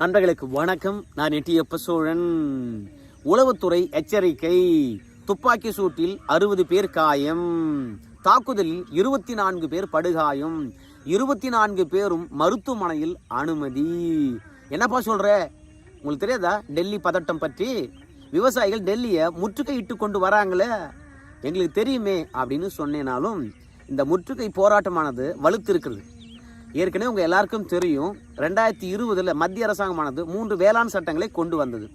நண்பர்களுக்கு வணக்கம். நான் எட்டியப்ப சோழன். உளவுத்துறை எச்சரிக்கை. துப்பாக்கி சூட்டில் அறுபது பேர் காயம். தாக்குதலில் இருபத்தி நான்கு பேர் படுகாயம். இருபத்தி நான்கு பேரும் மருத்துவமனையில் அனுமதி. என்னப்பா சொல்கிற உங்களுக்கு தெரியாதா? டெல்லி பதட்டம் பற்றி? விவசாயிகள் டெல்லியை முற்றுகையிட்டு கொண்டு வராங்களே. எங்களுக்கு தெரியுமே அப்படின்னு சொன்னேனாலும் இந்த முற்றுகை போராட்டமானது வலுத்து இருக்கிறது ஏற்கனவே உங்கள் எல்லாருக்கும் தெரியும் ரெண்டாயிரத்தி இருபதில் மத்திய அரசாங்கமானது மூன்று வேளாண் சட்டங்களை கொண்டு வந்தது.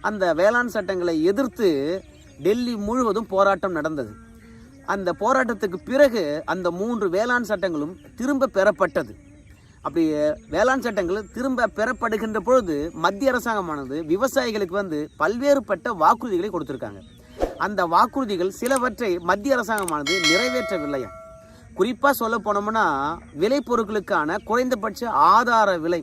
அந்த வேளாண் சட்டங்களை எதிர்த்து டெல்லி முழுவதும் போராட்டம் நடந்தது. அந்த போராட்டத்துக்கு பிறகு அந்த மூன்று வேளாண் சட்டங்களும் திரும்ப பெறப்பட்டது. அப்படி வேளாண் சட்டங்கள் திரும்ப பெறப்படுகின்ற பொழுது மத்திய அரசாங்கமானது விவசாயிகளுக்கு வந்து பல்வேறுபட்ட வாக்குறுதிகளை கொடுத்துருக்காங்க. அந்த வாக்குறுதிகள் சிலவற்றை மத்திய அரசாங்கமானது நிறைவேற்றவில்லையா குறிப்பாக சொல்ல போனோம்னா விளைபொருட்களுக்கான குறைந்தபட்ச ஆதார விலை.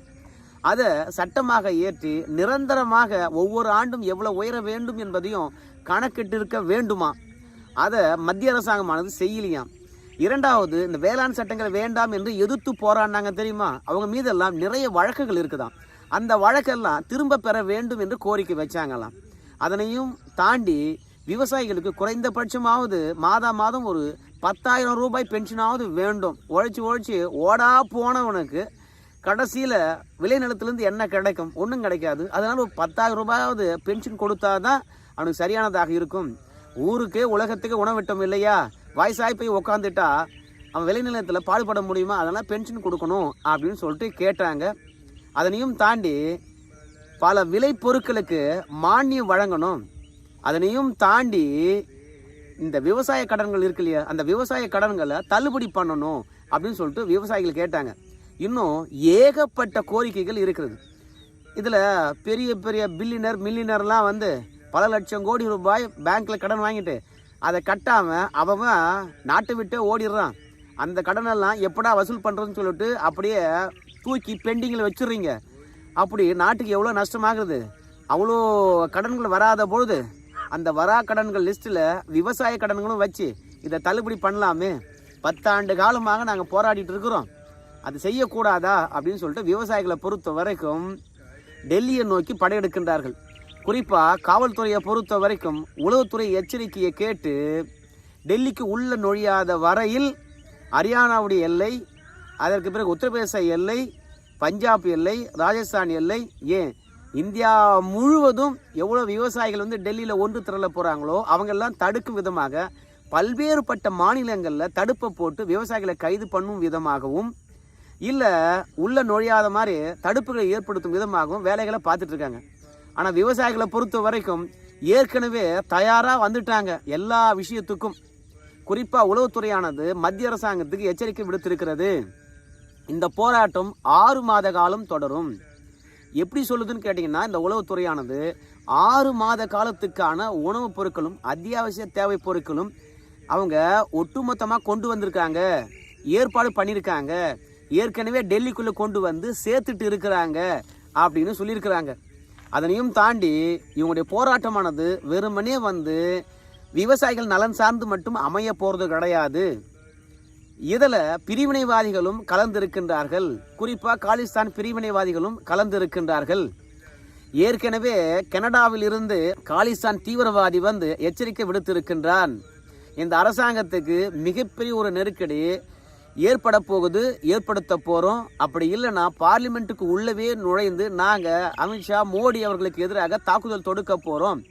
அதை சட்டமாக ஏற்றி நிரந்தரமாக ஒவ்வொரு ஆண்டும் எவ்வளோ உயர வேண்டும் என்பதையும் கணக்கிட்டிருக்க வேண்டுமா? அதை மத்திய அரசாங்கமானது செய்யலையாம் இரண்டாவது இந்த வேளாண் சட்டங்கள் வேண்டாம் என்று எதிர்த்து போராடினாங்க தெரியுமா? அவங்க மீதெல்லாம் நிறைய வழக்குகள் இருக்குதாம். அந்த வழக்கெல்லாம் திரும்ப பெற வேண்டும் என்று கோரிக்கை வச்சாங்களாம். அதனையும் தாண்டி விவசாயிகளுக்கு குறைந்தபட்சமாவது மாதா மாதம் ஒரு பத்தாயிரம் ரூபாய் பென்ஷனாவது வேண்டும். உழைச்சி உழைச்சி ஓடா போனவனுக்கு கடைசியில் விளைநிலத்துலேருந்து என்ன கிடைக்கும்? ஒன்றும் கிடைக்காது. அதனால் ஒரு பத்தாயிரம் ரூபாயாவது பென்ஷன் கொடுத்தா தான் அவனுக்கு சரியானதாக இருக்கும். ஊருக்கே உலகத்துக்கு உணவிட்டம் இல்லையா? வயசாகி போய் உக்காந்துட்டா அவன் விளைநிலத்தில் பாடுபட முடியுமா? அதெல்லாம் பென்ஷன் கொடுக்கணும் அப்படின்னு சொல்லிட்டு கேட்டாங்க. அதனையும் தாண்டி பல விலை பொருட்களுக்கு மானியம் வழங்கணும். அதனையும் தாண்டி இந்த விவசாய கடன்கள் இருக்கு இல்லையா? அந்த விவசாய கடன்களை தள்ளுபடி பண்ணணும் அப்படின்னு சொல்லிட்டு விவசாயிகள் கேட்டாங்க. இன்னும் ஏகப்பட்ட கோரிக்கைகள் இருக்கிறது. இதில் பெரிய பெரிய பில்லினர் மில்லினர்லாம் வந்து பல லட்சம் கோடி ரூபாய் பேங்க்கில் கடன் வாங்கிட்டு அதை கட்டாமல் அவன் நாட்டை விட்டே ஓடிடுறான். அந்த கடனெல்லாம் எப்படா வசூல் பண்ணுறதுன்னு சொல்லிட்டு அப்படியே தூக்கி பெண்டிங்கில் வச்சிடுறீங்க. அப்படி நாட்டுக்கு எவ்வளோ நஷ்டமாகிறது அவ்வளோ கடன்கள் வராத பொழுது அந்த வரா கடன்கள் லிஸ்ட்டில் விவசாய கடன்களும் வச்சு இதை தள்ளுபடி பண்ணலாமே. பத்தாண்டு காலமாக நாங்கள் போராடிட்டு இருக்கிறோம். அது செய்யக்கூடாதா அப்படின்னு சொல்லிட்டு விவசாயிகளை பொறுத்த வரைக்கும் டெல்லியை நோக்கி படையெடுக்கின்றார்கள். குறிப்பாக காவல்துறையை பொறுத்த வரைக்கும் உளவுத்துறை எச்சரிக்கையை கேட்டு டெல்லிக்கு உள்ள நொழியாத வரையில் ஹரியானாவுடைய எல்லை அதற்கு பிறகு உத்தரப்பிரதேச எல்லை பஞ்சாப் எல்லை ராஜஸ்தான் எல்லை ஏன் இந்தியா முழுவதும் எவ்வளோ விவசாயிகள் வந்து டெல்லியில் ஒன்று திரள போகிறாங்களோ அவங்கெல்லாம் தடுக்கும் விதமாக பல்வேறுபட்ட மாநிலங்களில் தடுப்பை போட்டு விவசாயிகளை கைது பண்ணும் விதமாகவும் இல்லை உள்ள நுழையாத மாதிரி தடுப்புகளை ஏற்படுத்தும் விதமாகவும் வேலைகளை பார்த்துட்டு இருக்காங்க. ஆனால் விவசாயிகளை பொறுத்த வரைக்கும் ஏற்கனவே தயாராக வந்துட்டாங்க எல்லா விஷயத்துக்கும். குறிப்பாக உளவுத்துறையானது மத்திய அரசாங்கத்துக்கு எச்சரிக்கை விடுத்திருக்கிறது. இந்த போராட்டம் ஆறு மாத காலம் தொடரும். எப்படி சொல்லுதுன்னு கேட்டிங்கன்னா இந்த உளவுத்துறையானது ஆறு மாத காலத்துக்கான உணவுப் பொருட்களும் அத்தியாவசிய தேவை பொருட்களும் அவங்க ஒட்டுமொத்தமாக கொண்டு வந்திருக்காங்க. ஏற்பாடு பண்ணியிருக்காங்க ஏற்கனவே டெல்லிக்குள்ளே கொண்டு வந்து சேர்த்துட்டு இருக்கிறாங்க அப்படின்னு சொல்லியிருக்கிறாங்க. அதனையும் தாண்டி இவங்களுடைய போராட்டமானது வெறுமனே வந்து விவசாயிகள் நலன் சார்ந்து மட்டும் அமைய போகிறது கிடையாது. இதில் பிரிவினைவாதிகளும் கலந்திருக்கின்றார்கள். குறிப்பாக காலிஸ்தான் பிரிவினைவாதிகளும் கலந்திருக்கின்றார்கள். ஏற்கனவே கனடாவில் இருந்து காலிஸ்தான் தீவிரவாதி வந்து எச்சரிக்கை விடுத்திருக்கின்றான். இந்த அரசாங்கத்துக்கு மிகப்பெரிய ஒரு நெருக்கடி ஏற்பட போகுது ஏற்படுத்த போகிறோம் அப்படி இல்லைன்னா பார்லிமெண்ட்டுக்கு உள்ளவே நுழைந்து நாங்கள் அமித்ஷா மோடி அவர்களுக்கு எதிராக தாக்குதல் தொடுக்க போகிறோம்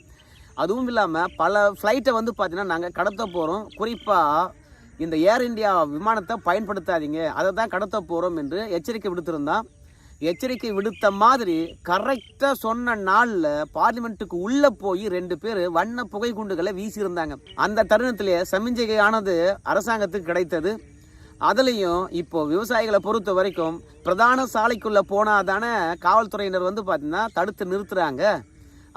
அதுவும் இல்லாமல் பல ஃப்ளைட்டை வந்து பார்த்தீங்கன்னா நாங்கள் கடத்த போகிறோம் குறிப்பாக இந்த ஏர் இந்தியா விமானத்தை பயன்படுத்தாதீங்க. அதை தான் கடத்த போகிறோம் என்று எச்சரிக்கை விடுத்திருந்தான். எச்சரிக்கை விடுத்த மாதிரி கரெக்டாக சொன்ன நாளில் பார்லிமெண்ட்டுக்கு உள்ளே போய் ரெண்டு பேர் வண்ண புகை குண்டுகளை வீசியிருந்தாங்க. அந்த தருணத்திலே சமிஞ்சையானது அரசாங்கத்துக்கு கிடைத்தது. அதுலேயும் இப்போ விவசாயிகளை பொறுத்த வரைக்கும் பிரதான சாலைக்குள்ளே போனாதானே காவல்துறையினர் வந்து பார்த்திங்கன்னா தடுத்து நிறுத்துறாங்க.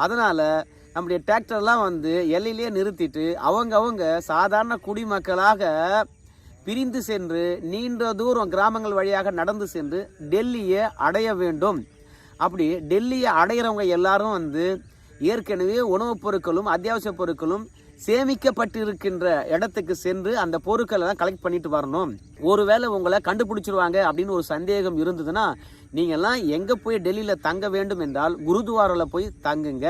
அதனால் நம்முடைய டிராக்டர்லாம் வந்து எல்லையிலேயே நிறுத்திட்டு அவங்க அவங்க சாதாரண குடிமக்களாக பிரிந்து சென்று நீண்ட தூரம் கிராமங்கள் வழியாக நடந்து சென்று டெல்லியை அடைய வேண்டும். அப்படி டெல்லியை அடையிறவங்க எல்லாரும் வந்து ஏற்கனவே உணவுப் பொருட்களும் அத்தியாவசிய பொருட்களும் சேமிக்கப்பட்டிருக்கின்ற இடத்துக்கு சென்று அந்த பொருட்களை தான் கலெக்ட் பண்ணிட்டு வரணும். ஒருவேளை உங்களை கண்டுபிடிச்சிருவாங்க அப்படின்னு ஒரு சந்தேகம் இருந்ததுன்னா நீங்கள்லாம் எங்கே போய் டெல்லியில் தங்க வேண்டும் என்றால் குருத்வாரில் போய் தங்குங்க.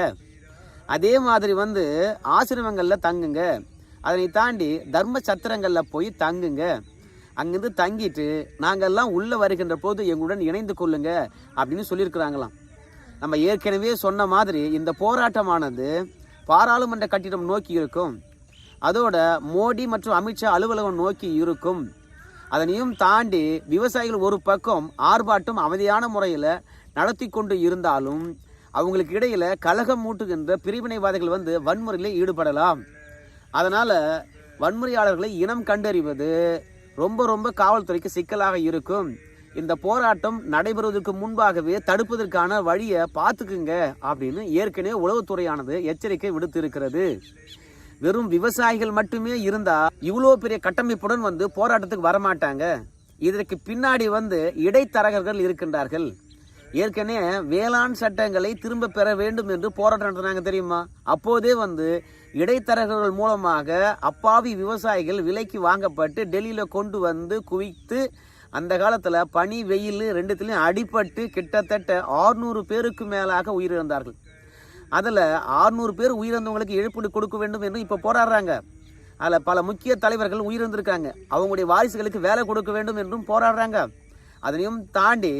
அதே மாதிரி வந்து ஆசிரமங்களில் தங்குங்க. அதனை தாண்டி தர்ம சத்திரங்களில் போய் தங்குங்க. அங்கேருந்து தங்கிட்டு நாங்கள்லாம் உள்ளே வருகின்ற போது எங்களுடன் இணைந்து கொள்ளுங்க அப்படின்னு சொல்லியிருக்கிறாங்களாம். நம்ம ஏற்கனவே சொன்ன மாதிரி இந்த போராட்டமானது பாராளுமன்ற கட்டிடம் நோக்கி இருக்கும். அதோட மோடி மற்றும் அமித்ஷா அலுவலகம் நோக்கி இருக்கும். அதனையும் தாண்டி விவசாயிகள் ஒரு பக்கம் ஆர்ப்பாட்டம் அமைதியான முறையில் நடத்தி கொண்டு இருந்தாலும் அவங்களுக்கு இடையில் கலகம் மூட்டுகின்ற பிரிவினைவாதிகள் வந்து வன்முறையில் ஈடுபடலாம். அதனால் வன்முறையாளர்களை இனம் கண்டறிவது ரொம்ப ரொம்ப காவல்துறைக்கு சிக்கலாக இருக்கும். இந்த போராட்டம் நடைபெறுவதற்கு முன்பாகவே தடுப்பதற்கான வழியை பார்த்துக்குங்க அப்படின்னு ஏற்கனவே உளவுத்துறையானது எச்சரிக்கை விடுத்திருக்கிறது. வெறும் விவசாயிகள் மட்டுமே இருந்தால் இவ்வளோ பெரிய கட்டமைப்புடன் வந்து போராட்டத்துக்கு வரமாட்டாங்க. இதற்கு பின்னாடி வந்து இடைத்தரகர்கள் இருக்கின்றார்கள். ஏற்கனவே வேளாண் சட்டங்களை திரும்ப பெற வேண்டும் என்று போராட்டம் நடத்தினாங்க தெரியுமா? அப்போதே வந்து இடைத்தரகர்கள் மூலமாக அப்பாவி விவசாயிகள் விலைக்கு வாங்கப்பட்டு டெல்லியில் கொண்டு வந்து குவித்து அந்த காலத்தில் பனி வெயில் ரெண்டுத்துலேயும் அடிபட்டு கிட்டத்தட்ட ஆறுநூறு பேருக்கு மேலாக உயிரிழந்தார்கள். அதில் ஆறுநூறு பேர் உயிரிழந்தவங்களுக்கு இழப்பீடு கொடுக்க வேண்டும் என்று இப்போ போராடுறாங்க. அதில் பல முக்கிய தலைவர்கள் உயிரிழந்திருக்காங்க. அவங்களுடைய வாரிசுகளுக்கு வேலை கொடுக்க வேண்டும் என்றும் போராடுறாங்க. அதனையும் தாண்டி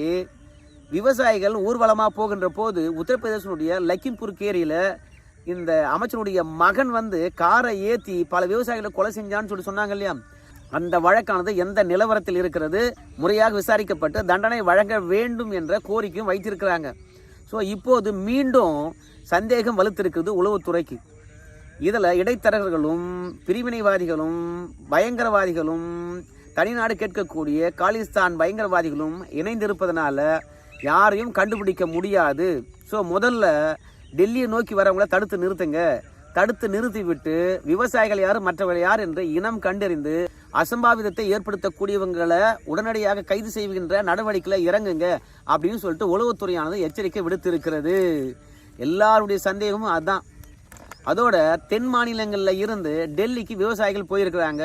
விவசாயிகள் ஊர்வலமாக போகின்ற போது உத்தரப்பிரதேசனுடைய லக்கிம்பூர் கேரியில் இந்த அமைச்சருடைய மகன் வந்து காரை ஏற்றி பல விவசாயிகளை கொலை செஞ்சான்னு சொல்லி சொன்னாங்க இல்லையா? அந்த வழக்கானது எந்த நிலவரத்தில் இருக்கிறது? முறையாக விசாரிக்கப்பட்டு தண்டனை வழங்க வேண்டும் என்ற கோரிக்கையும் வைத்திருக்கிறாங்க. ஸோ இப்போது மீண்டும் சந்தேகம் வலுத்திருக்கிறது உளவுத்துறைக்கு. இதில் இடைத்தரகர்களும் பிரிவினைவாதிகளும் பயங்கரவாதிகளும் தனிநாடு கேட்கக்கூடிய காலிஸ்தான் பயங்கரவாதிகளும் இணைந்திருப்பதனால யாரையும் கண்டுபிடிக்க முடியாது. ஸோ முதல்ல டெல்லியை நோக்கி வரவங்கள தடுத்து நிறுத்துங்க. தடுத்து நிறுத்தி விட்டு விவசாயிகள் யார் மற்றவர்கள் யார் என்று இனம் கண்டறிந்து அசம்பாவிதத்தை ஏற்படுத்தக்கூடியவங்களை உடனடியாக கைது செய்கின்ற நடவடிக்கையில் இறங்குங்க அப்படின்னு சொல்லிட்டு உளவுத்துறையானது எச்சரிக்கை விடுத்திருக்கிறது. எல்லாருடைய சந்தேகமும் அதுதான் அதோட தென் மாநிலங்களில் இருந்து டெல்லிக்கு விவசாயிகள் போயிருக்கிறாங்க.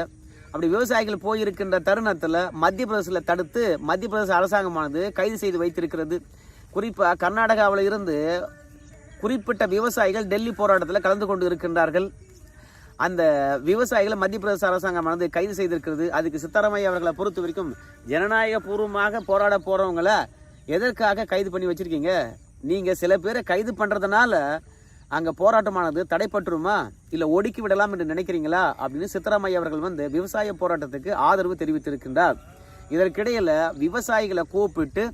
அப்படி விவசாயிகள் போயிருக்கின்ற தருணத்தில் மத்திய பிரதேசத்தில் தடுத்து மத்திய பிரதேச அரசாங்கமானது கைது செய்து வைத்திருக்கிறது. குறிப்பாக கர்நாடகாவில் இருந்து குறிப்பிட்ட விவசாயிகள் டெல்லி போராட்டத்தில் கலந்து கொண்டு இருக்கின்றார்கள். அந்த விவசாயிகளை மத்திய பிரதேச அரசாங்கமானது கைது செய்திருக்கிறது. அதுக்கு சித்தராமையா அவர்களை பொறுத்த வரைக்கும் ஜனநாயக பூர்வமாக போராட போகிறவங்களை எதற்காக கைது பண்ணி வச்சிருக்கீங்க? நீங்கள் சில பேரை கைது பண்ணுறதுனால அங்கே போராட்டமானது தடைப்பட்டுருமா? இல்லை ஒடுக்கி விடலாம் என்று நினைக்கிறீங்களா? அப்படின்னு சித்தராமையா அவர்கள் வந்து விவசாய போராட்டத்துக்கு ஆதரவு தெரிவித்திருக்கின்றார். இதற்கிடையில் விவசாயிகளை கூப்பிட்டு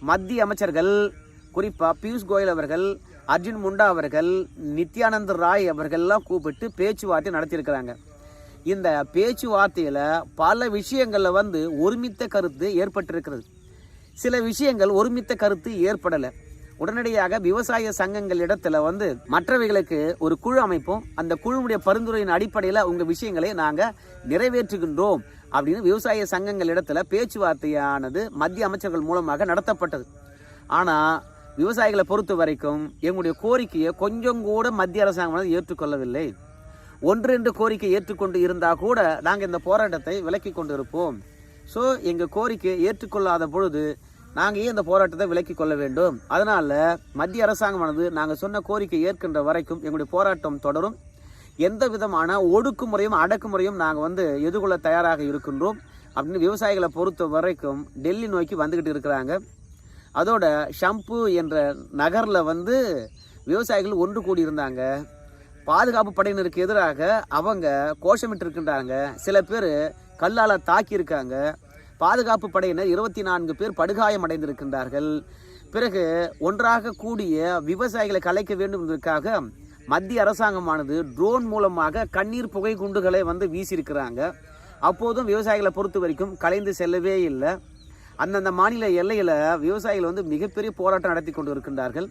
மத்திய அமைச்சர்கள் குறிப்பாக பியூஷ் கோயல் அவர்கள் அர்ஜுன் முண்டா அவர்கள் நித்யானந்த் ராய் அவர்கள்லாம் கூப்பிட்டு பேச்சுவார்த்தை நடத்தியிருக்கிறாங்க. இந்த பேச்சுவார்த்தையில் பல விஷயங்களில் வந்து ஒருமித்த கருத்து ஏற்பட்டிருக்கிறது. சில விஷயங்கள் ஒருமித்த கருத்து ஏற்படலை. உடனடியாக விவசாய சங்கங்கள் இடத்துல வந்து மற்றவைகளுக்கு ஒரு குழு அமைப்போம். அந்த குழுவுடைய பரிந்துரையின் அடிப்படையில் உங்கள் விஷயங்களை நாங்கள் நிறைவேற்றுகின்றோம் அப்படின்னு விவசாய சங்கங்கள் இடத்துல பேச்சுவார்த்தையானது மத்திய அமைச்சர்கள் மூலமாக நடத்தப்பட்டது. ஆனால் விவசாயிகளை பொறுத்த வரைக்கும் எங்களுடைய கோரிக்கையை கொஞ்சம் கூட மத்திய அரசாங்கம் ஏற்றுக்கொள்ளவில்லை. ஒன்று என்று கோரிக்கை ஏற்றுக்கொண்டு இருந்தால் கூட நாங்கள் இந்த போராட்டத்தை விலக்கி கொண்டு இருப்போம் ஸோ எங்கள் கோரிக்கையை ஏற்றுக்கொள்ளாத பொழுது நாங்கள் ஏன் இந்த போராட்டத்தை விலக்கி கொள்ள வேண்டும்? அதனால் மத்திய அரசாங்கமானது நாங்கள் சொன்ன கோரிக்கை ஏற்கின்ற வரைக்கும் எங்களுடைய போராட்டம் தொடரும். எந்த விதமான ஒடுக்குமுறையும் அடக்குமுறையும் நாங்கள் வந்து எதிர்கொள்ள தயாராக இருக்கின்றோம். அப்படின்னு விவசாயிகளை பொறுத்த வரைக்கும் டெல்லி நோக்கி வந்துக்கிட்டு இருக்கிறாங்க. அதோட ஷம்பு என்ற நகரில் வந்து விவசாயிகள் ஒன்று கூடியிருந்தாங்க. பாதுகாப்பு படையினருக்கு எதிராக அவங்க கோஷமிட்டு இருக்கின்றாங்க சில பேர் கல்லால் தாக்கியிருக்காங்க. பாதுகாப்பு படையினர் இருபத்தி நான்கு பேர் படுகாயம் அடைந்திருக்கின்றார்கள். பிறகு ஒன்றாக கூடிய விவசாயிகளை கலைக்க வேண்டும் என்பதற்காக மத்திய அரசாங்கமானது ட்ரோன் மூலமாக கண்ணீர் புகை குண்டுகளை வந்து வீசியிருக்கிறாங்க. அப்போதும் விவசாயிகளை பொறுத்த வரைக்கும் கலைந்து செல்லவே இல்லை. அந்தந்த மாநில எல்லையில் விவசாயிகள் வந்து மிகப்பெரிய போராட்டம் நடத்தி கொண்டு இருக்கின்றார்கள்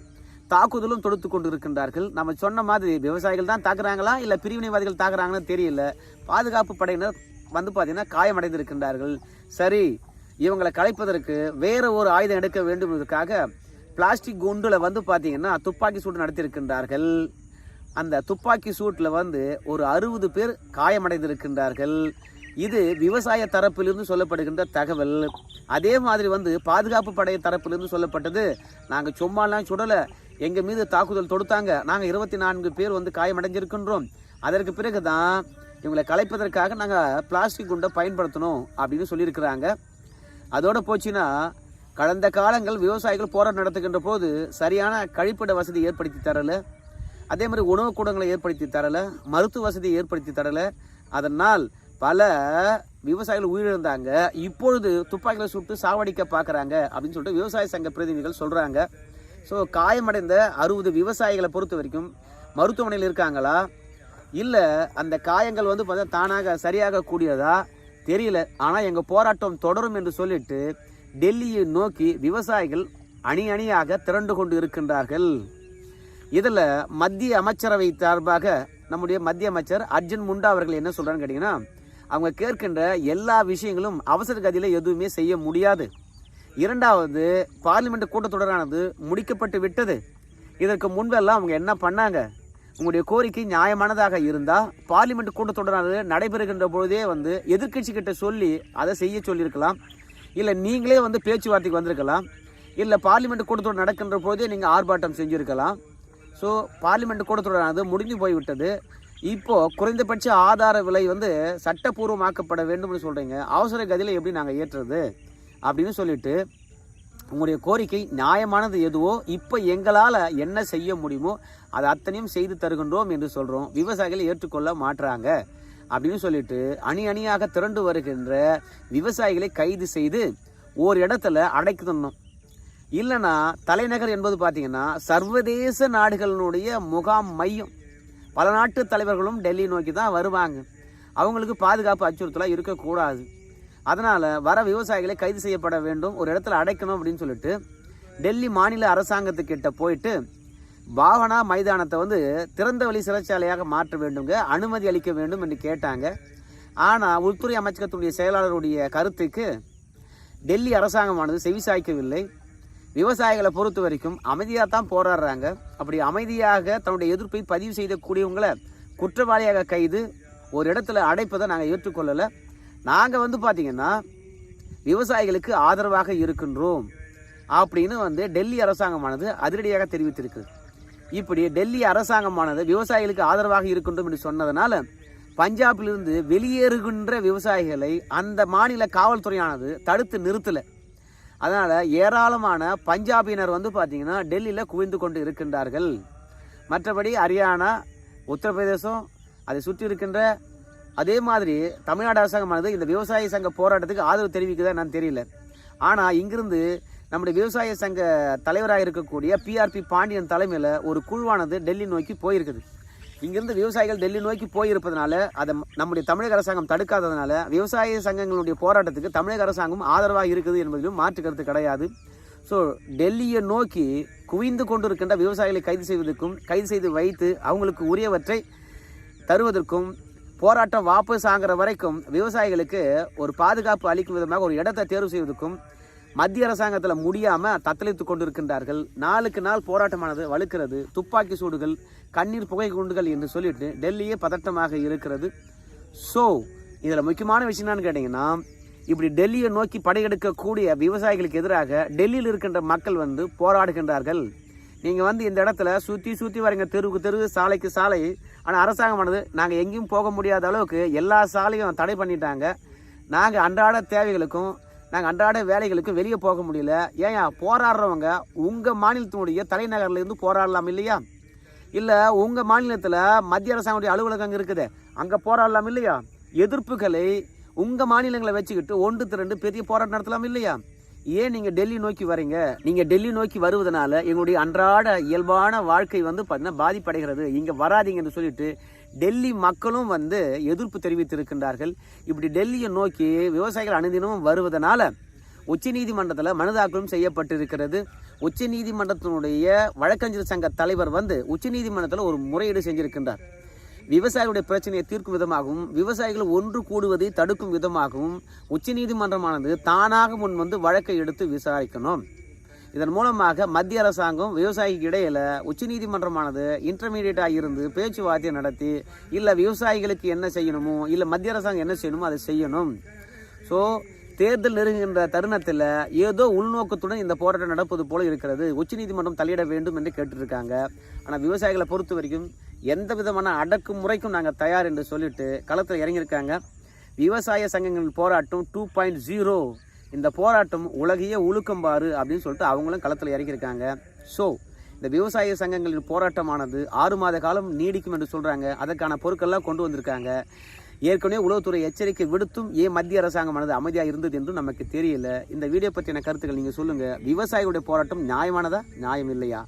தாக்குதலும் தொடுத்து கொண்டு இருக்கின்றார்கள் நம்ம சொன்ன மாதிரி விவசாயிகள் தான் தாக்குறாங்களா இல்லை பிரிவினைவாதிகள் தாக்குறாங்கன்னு தெரியல. பாதுகாப்பு படையினர் வந்து பார்த்தீங்கன்னா காயமடைந்திருக்கின்றார்கள். சரி இவங்களை கலைப்பதற்கு வேறு ஒரு ஆயுதம் எடுக்க வேண்டும் என்பதற்காக பிளாஸ்டிக் குண்டில் வந்து பார்த்தீங்கன்னா துப்பாக்கி சூடு நடத்தியிருக்கின்றார்கள். அந்த துப்பாக்கி சூட்டில் வந்து ஒரு அறுபது பேர் காயமடைந்திருக்கின்றார்கள். இது விவசாய தரப்பிலிருந்து சொல்லப்படுகின்ற தகவல். அதே மாதிரி வந்து பாதுகாப்பு படை தரப்பிலிருந்து சொல்லப்பட்டது. நாங்கள் சும்மாலாம் சுடலை. எங்கள் மீது தாக்குதல் தொடுத்தாங்க. நாங்கள் இருபத்தி நான்கு பேர் வந்து காயமடைஞ்சிருக்கின்றோம். அதற்கு பிறகு தான் இவங்களை கலைப்பதற்காக நாங்கள் பிளாஸ்டிக் குண்டை பயன்படுத்தணும் அப்படின்னு சொல்லியிருக்கிறாங்க. அதோடு போச்சுன்னா கடந்த காலங்கள் விவசாயிகள் போராட்டம் நடத்துகின்ற போது சரியான கழிப்பிட வசதி ஏற்படுத்தி தரல. அதே மாதிரி உணவு கூடங்களை ஏற்படுத்தி தரல. மருத்துவ வசதி ஏற்படுத்தி தரல. அதனால் பல விவசாயிகள் உயிரிழந்தாங்க. இப்பொழுது துப்பாக்கிகளை சுட்டு சாவடிக்க பார்க்குறாங்க அப்படின்னு சொல்லிட்டு விவசாய சங்க பிரதிநிதிகள் சொல்கிறாங்க ஸோ காயமடைந்த அறுபது விவசாயிகளை பொறுத்த வரைக்கும் மருத்துவமனையில் இருக்காங்களா? இல்லை அந்த காயங்கள் வந்து பார்த்தா தானாக சரியாக கூடியதா? தெரியல. ஆனால் எங்கள் போராட்டம் தொடரும் என்று சொல்லிட்டு டெல்லியை நோக்கி விவசாயிகள் அணி அணியாக திரண்டு கொண்டு இருக்கின்றார்கள். இதில் மத்திய அமைச்சரவை சார்பாக நம்முடைய மத்திய அமைச்சர் அர்ஜுன் முண்டா அவர்கள் என்ன சொல்கிறான்னு கேட்டிங்கன்னா அவங்க கேட்கின்ற எல்லா விஷயங்களும் அவசர கதியில் எதுவுமே செய்ய முடியாது. இரண்டாவது பார்லிமெண்ட் கூட்டத்தொடரானது முடிக்கப்பட்டு விட்டது. இதற்கு முன்பெல்லாம் அவங்க என்ன பண்ணாங்க? உங்களுடைய கோரிக்கை நியாயமானதாக இருந்தால் பார்லிமெண்ட் கூட்டத்தொடரானது நடைபெறுகின்ற பொழுதே வந்து எதிர்கட்சி கிட்ட சொல்லி அதை செய்ய சொல்லியிருக்கலாம். இல்லை நீங்களே வந்து பேச்சுவார்த்தைக்கு வந்திருக்கலாம். இல்லை பார்லிமெண்ட் கூட்டத்தொடர் நடக்கின்ற பொழுதே நீங்கள் ஆர்ப்பாட்டம் செஞ்சுருக்கலாம். ஸோ பார்லிமெண்ட் கூட்டத்தொடரானது முடிஞ்சு போய்விட்டது. இப்போது குறைந்தபட்ச ஆதார விலை வந்து சட்டப்பூர்வமாக்கப்பட வேண்டும்னு சொல்கிறீங்க அவசர கதியில் எப்படி நாங்கள் ஏற்றுறது? அப்படின்னு சொல்லிட்டு உங்களுடைய கோரிக்கை நியாயமானது எதுவோ இப்போ எங்களால் என்ன செய்ய முடியுமோ அதை அத்தனையும் செய்து தருகின்றோம் என்று சொல்கிறோம் விவசாயிகளை ஏற்றுக்கொள்ள மாட்டுறாங்க அப்படின்னு சொல்லிட்டு அணி அணியாக திரண்டு வருகின்ற விவசாயிகளை கைது செய்து ஒரு இடத்துல அடைக்கணும் இல்லைன்னா தலைநகர் என்பது பார்த்தீங்கன்னா சர்வதேச நாடுகளினுடைய முகாம் மையம். பல நாட்டு தலைவர்களும் டெல்லி நோக்கி தான் வருவாங்க. அவங்களுக்கு பாதுகாப்பு அச்சுறுத்தலாக இருக்கக்கூடாது. அதனால் வர விவசாயிகளை கைது செய்யப்பட வேண்டும் ஒரு இடத்துல அடைக்கணும் அப்படின்னு சொல்லிட்டு டெல்லி மாநில அரசாங்கத்துக்கிட்ட போயிட்டு பாவனா மைதானத்தை வந்து திறந்த வழி சிறைச்சாலையாக மாற்ற வேண்டுங்க அனுமதி அளிக்க வேண்டும் என்று கேட்டாங்க. ஆனால் உள்துறை அமைச்சகத்துடைய செயலாளருடைய கருத்துக்கு டெல்லி அரசாங்கமானது செவிசாய்க்கவில்லை விவசாயிகளை பொறுத்த வரைக்கும் அமைதியாக தான் போராடுறாங்க. அப்படி அமைதியாக தன்னுடைய எதிர்ப்பை பதிவு செய்யக்கூடியவங்களை குற்றவாளியாக கைது ஒரு இடத்துல அடைப்பதை நாங்கள் ஏற்றுக்கொள்ளலை. நாங்கள் வந்து பார்த்திங்கன்னா விவசாயிகளுக்கு ஆதரவாக இருக்கின்றோம் அப்படின்னு வந்து டெல்லி அரசாங்கமானது அதிரடியாக தெரிவித்திருக்குது இப்படி டெல்லி அரசாங்கமானது விவசாயிகளுக்கு ஆதரவாக இருக்கின்றோம் என்று சொன்னதுனால பஞ்சாபிலிருந்து வெளியேறுகின்ற விவசாயிகளை அந்த மாநில காவல்துறையானது தடுத்து நிறுத்தலை. அதனால் ஏராளமான பஞ்சாபியினர் வந்து பார்த்திங்கன்னா டெல்லியில் குவிந்து கொண்டு இருக்கின்றார்கள். மற்றபடி ஹரியானா உத்தரப்பிரதேசம் அதை சுற்றி இருக்கின்ற அதே மாதிரி தமிழ்நாடு அரசாங்கமானது இந்த விவசாய சங்க போராட்டத்துக்கு ஆதரவு தெரிவிக்குதா நான் தெரியல. ஆனால் இங்கிருந்து நம்முடைய விவசாய சங்க தலைவராக இருக்கக்கூடிய பிஆர்பி பாண்டியன் தலைமையில் ஒரு குழுவானது டெல்லி நோக்கி போயிருக்குது. இங்கிருந்து விவசாயிகள் டெல்லி நோக்கி போயிருப்பதனால அதை நம்முடைய தமிழக அரசாங்கம் தடுக்காததுனால விவசாய சங்கங்களுடைய போராட்டத்துக்கு தமிழக அரசாங்கம் ஆதரவாக இருக்குது என்பதிலும் மாற்று கருத்து கிடையாது. ஸோ டெல்லியை நோக்கி குவிந்து கொண்டிருக்கின்ற விவசாயிகளை கைது செய்வதற்கும் கைது செய்து வைத்து அவங்களுக்கு உரியவற்றை தருவதற்கும் போராட்டம் வாபஸ் ஆகிற வரைக்கும் விவசாயிகளுக்கு ஒரு பாதுகாப்பு அளிக்கும் விதமாக ஒரு இடத்தை தேர்வு செய்வதற்கும் மத்திய அரசாங்கத்தில் முடியாமல் தத்தளித்து கொண்டிருக்கின்றார்கள். நாளுக்கு நாள் போராட்டமானது வலுக்கிறது. துப்பாக்கி சூடுகள் கண்ணீர் புகை குண்டுகள் என்று சொல்லிட்டு டெல்லியே பதட்டமாக இருக்கிறது. ஸோ இதில் முக்கியமான விஷயம் என்னன்னு கேட்டிங்கன்னா இப்படி டெல்லியை நோக்கி படையெடுக்கக்கூடிய விவசாயிகளுக்கு எதிராக டெல்லியில் இருக்கின்ற மக்கள் வந்து போராடுகின்றார்கள். நீங்கள் வந்து இந்த இடத்துல சுற்றி சுற்றி வரீங்க. தெருவுக்கு தெரு சாலைக்கு சாலை ஆனால் அரசாங்கமானது நாங்கள் எங்கேயும் போக முடியாத அளவுக்கு எல்லா சாலையும் தடை பண்ணிட்டாங்க. நாங்கள் அன்றாட தேவைகளுக்கும் நாங்கள் அன்றாட வேலைகளுக்கும் வெளியே போக முடியல. ஏன் போராடுறவங்க உங்கள் மாநிலத்தினுடைய தலைநகர்லேருந்து போராடலாம் இல்லையா? இல்லை உங்கள் மாநிலத்தில் மத்திய அரசாங்கத்துடைய அலுவலகம் இருக்குது. அங்கே போராடலாம் இல்லையா? எதிர்ப்புகளை உங்கள் மாநிலங்களை வச்சுக்கிட்டு ஒன்று திரண்டு பெரிய போராட்டம் நடத்தலாம் இல்லையா? ஏன் நீங்கள் டெல்லி நோக்கி வரீங்க? நீங்கள் டெல்லி நோக்கி வருவதனால எங்களுடைய அன்றாட இயல்பான வாழ்க்கை வந்து பார்த்தீங்கன்னா பாதிப்படைகிறது. இங்கே வராதிங்க என்று சொல்லிட்டு டெல்லி மக்களும் வந்து எதிர்ப்பு தெரிவித்திருக்கின்றார்கள். இப்படி டெல்லியை நோக்கி விவசாயிகள் அனுதினமும் வருவதனால உச்சநீதிமன்றத்தில் மனு தாக்கலும் செய்யப்பட்டிருக்கிறது. உச்சநீதிமன்றத்தினுடைய வழக்கறிஞர் சங்க தலைவர் வந்து உச்சநீதிமன்றத்தில் ஒரு முறையீடு செஞ்சிருக்கின்றார். விவசாயிகளுடைய பிரச்சனையை தீர்க்கும் விதமாகவும் விவசாயிகள் ஒன்று கூடுவதை தடுக்கும் விதமாகவும் உச்சநீதிமன்றமானது தானாக முன் வந்து வழக்கை எடுத்து விசாரிக்கணும். இதன் மூலமாக மத்திய அரசாங்கம் விவசாயிக்கு இடையில் உச்சநீதிமன்றமானது இன்டர்மீடியட்டாக இருந்து பேச்சுவார்த்தை நடத்தி இல்லை விவசாயிகளுக்கு என்ன செய்யணுமோ இல்லை மத்திய அரசாங்கம் என்ன செய்யணுமோ அதை செய்யணும். ஸோ தேர்தல் நெருங்குகின்ற தருணத்தில் ஏதோ உள்நோக்கத்துடன் இந்த போராட்டம் நடப்பது போல இருக்கிறது. உச்சநீதிமன்றம் தலையிட வேண்டும் என்று கேட்டிருக்காங்க. ஆனால் விவசாயிகளை பொறுத்த வரைக்கும் எந்த விதமான அடக்குமுறைக்கும் நாங்கள் தயார் என்று சொல்லிட்டு களத்தில் இறங்கியிருக்காங்க. விவசாய சங்கங்களின் போராட்டம் டூ பாயிண்ட் ஜீரோ இந்த போராட்டம் உலகையே உழுக்கம்பாரு அப்படின்னு சொல்லிட்டு அவங்களும் களத்தில் இறங்கியிருக்காங்க. ஸோ இந்த விவசாய சங்கங்களின் போராட்டமானது ஆறு மாத காலம் நீடிக்கும் என்று சொல்கிறாங்க அதற்கான பொருட்கள்லாம் கொண்டு வந்திருக்காங்க. ஏற்கனவே உளவுத்துறை எச்சரிக்கை விடுத்தும் ஏன் மத்திய அரசாங்கமானது அமைதியாக இருந்தது என்று நமக்கு தெரியல. இந்த வீடியோ பற்றின கருத்துக்கள் நீங்கள் சொல்லுங்கள் விவசாயிகளுடைய போராட்டம் நியாயமானதா? நியாயம் இல்லையா?